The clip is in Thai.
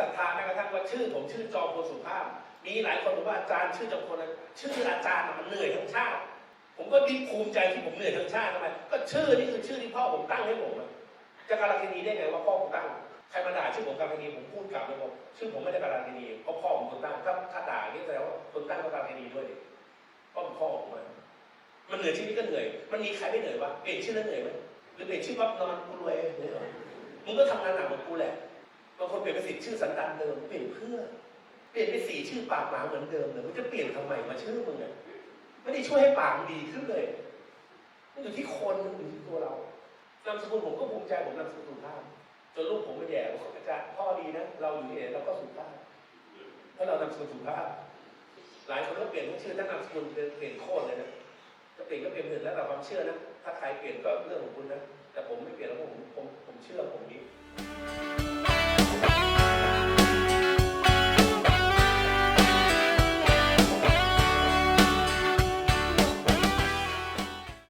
ศรัทธาแม้กระทั่งว่าชื่อ ผมชื่อจอมพลสุภาพ มีหลายคนบอกว่าอาจารย์ชื่อจอมพลชื่ออาจารย์มันเหนื่อยทั้งชาติ ผมก็ดีภูมิใจที่ผมเหนื่อยทั้งชาติทำไมก็ชื่อนี่คือชื่อที่พ่อผมตั้งให้ผมจะการันตีได้ไงว่าพ่อผมตั้งใครมาด่าชื่อผมการันตีผมพูดกลับเลยบอกชื่อผมไม่ได้การันตีเพราะพ่อผมคนตั้งถ้าถ้าด่านี้แสดงว่าคนตั้งก็การันตีด้วยดิเพราะเป็นพ่อผมมามันเหนื่อยชีวิตก็เหนื่อย มันมีใครไม่เหนื่อยวะเปลี่ยนชื่อแล้วเหนื่อยไหมหรือเปลี่ยนชื่อปั๊บนอนกูรวยเหนื่อยมึงก็ทำงานหนักเหมือนกูแหละ เปลี่ยนเป็นสิชื่อสันดานเดิมเปลี่ยนเพื่อ เปลี่ยนเป็นสีชื่อปากหมาเหมือนเดิมเลยมันจะเปลี่ยนทำไมมาชื่อมึงอะไม่ได้ช่วยให้ปากดีขึ้นเลยมันอยู่ที่คนมันอยู่ที่ตัวเรานามสกุลผมก็ภูมิใจผมนามสกุลสุภาพจนลูกผมไม่แย่บอกอาจารย์พ่อดีนะเราอยู่ที่ไหนเราก็สุภาพเพราเรานามสกุลสุภาพหลายคนก็เปลี่ยนทั้งชื่อทั้งนามสกุลเปลี่ยนโคตรเลยนะจะเปลี่ยนก็เปลี่ยนเถอะแล้วแต่ความเชื่อนะถ้าใครเปลี่ยนก็เรื่องของคุณนะแต่ผมไม่เปลี่ยนแล้วผมผม